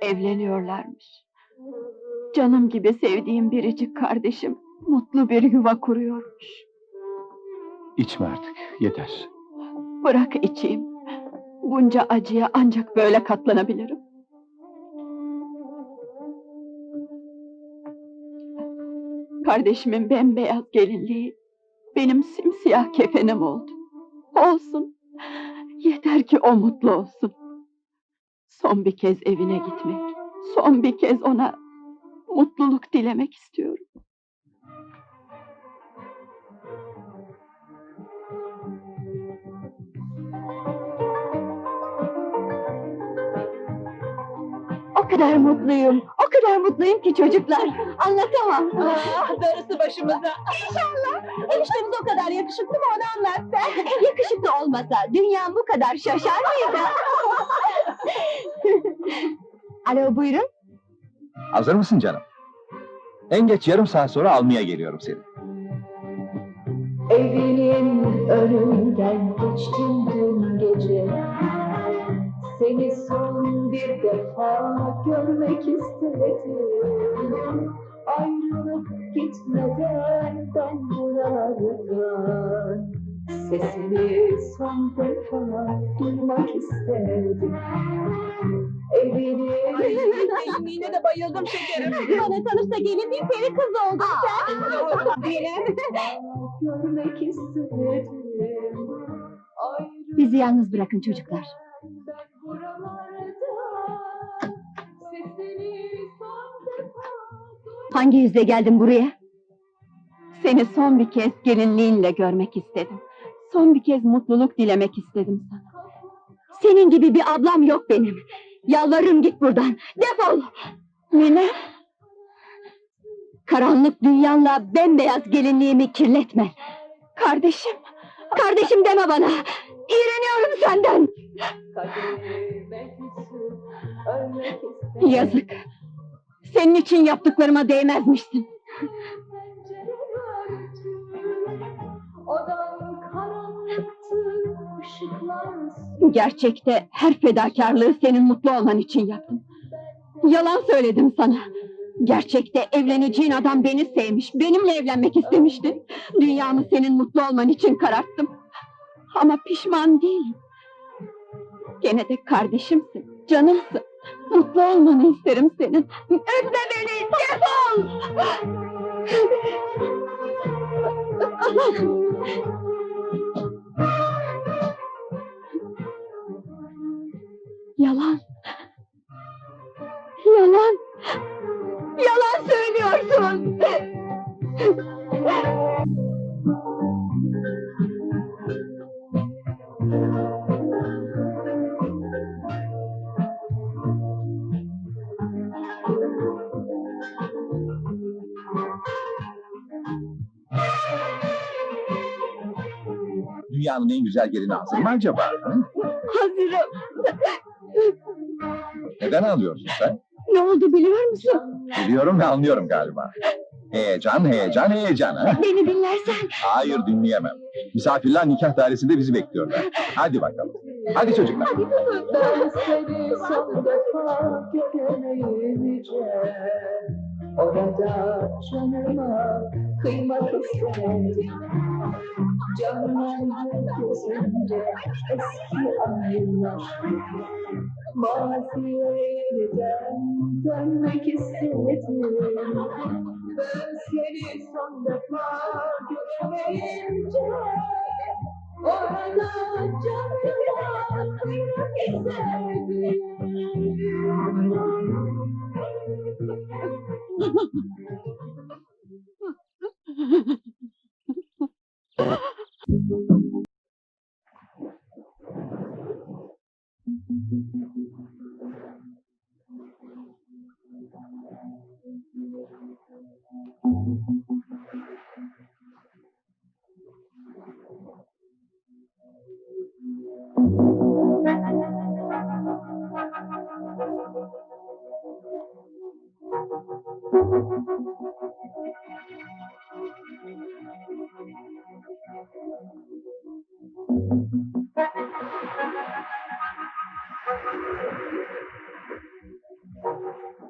Evleniyorlarmış. Canım gibi sevdiğim biricik kardeşim mutlu bir yuva kuruyormuş. İçme artık, yeter. Bırak içeyim. Bunca acıya ancak böyle katlanabilirim. Kardeşimin bembeyaz gelinliği benim simsiyah kefenim oldu. Olsun. Yeter ki o mutlu olsun. Son bir kez evine gitmek, son bir kez ona mutluluk dilemek istiyorum. O kadar mutluyum, o kadar mutluyum ki çocuklar. Anlatamam. Darısı başımıza. İnşallah. O kadar yakışıklı mı onu anlat sen. Yakışıklı olmasa dünyam bu kadar şaşar mıydı? Alo buyurun. Hazır mısın canım? En geç yarım saat sonra almaya geliyorum seni. Evinin önünden geçtim dün gece Seni son bir defa görmek istedim Ayrılıp gitmeden ben buralardan Sesini son defa duymak istedim Evinin Yine de bayıldım şekerim. Bana tanışta gelin bir peri kız oldun sen. Diyelim. görmek istedim Bizi yalnız bırakın çocuklar. Hangi yüzle geldin buraya? Seni son bir kez gelinliğinle görmek istedim. Son bir kez mutluluk dilemek istedim sana. Senin gibi bir ablam yok benim. Yalvarırım git buradan. Defol. Mine. Karanlık dünyanla bembeyaz gelinliğimi kirletme. Kardeşim. Kardeşim deme bana. İğreniyorum senden. Yazık. Senin için yaptıklarıma değmezmişsin. Gerçekte her fedakarlığı senin mutlu olman için yaptım. Yalan söyledim sana. Gerçekte evleneceğin adam beni sevmiş, benimle evlenmek istemişti. Dünyamı senin mutlu olman için kararttım. Ama pişman değilim. Gene de kardeşimsin, canımsın. Mutlu olmanı isterim senin. Öpme beni, defol! Yalan. Yalan. Yalan söylüyorsun. Dünyanın en güzel gelini hazır mı acaba? hı? Hazırım. Neden ağlıyorsun sen? Ne oldu biliyor musun? Biliyorum ve anlıyorum galiba. Heyecan, heyecan, heyecan. Ha? Beni dinlersen Hayır dinleyemem. Misafirler nikah dairesinde bizi bekliyorlar. Hadi bakalım. Hadi çocuklar. Ben seni son defa göremeyince Orada canıma kıymak istedim Canlandı gözümde eski anılar yeniden dönmek istedim Ben seni son defa göremeyince Orada canıma kıymak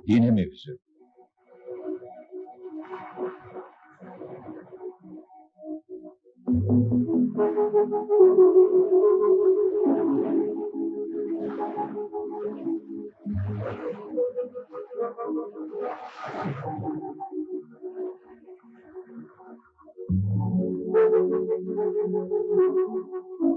Dine mevzu. Thank you.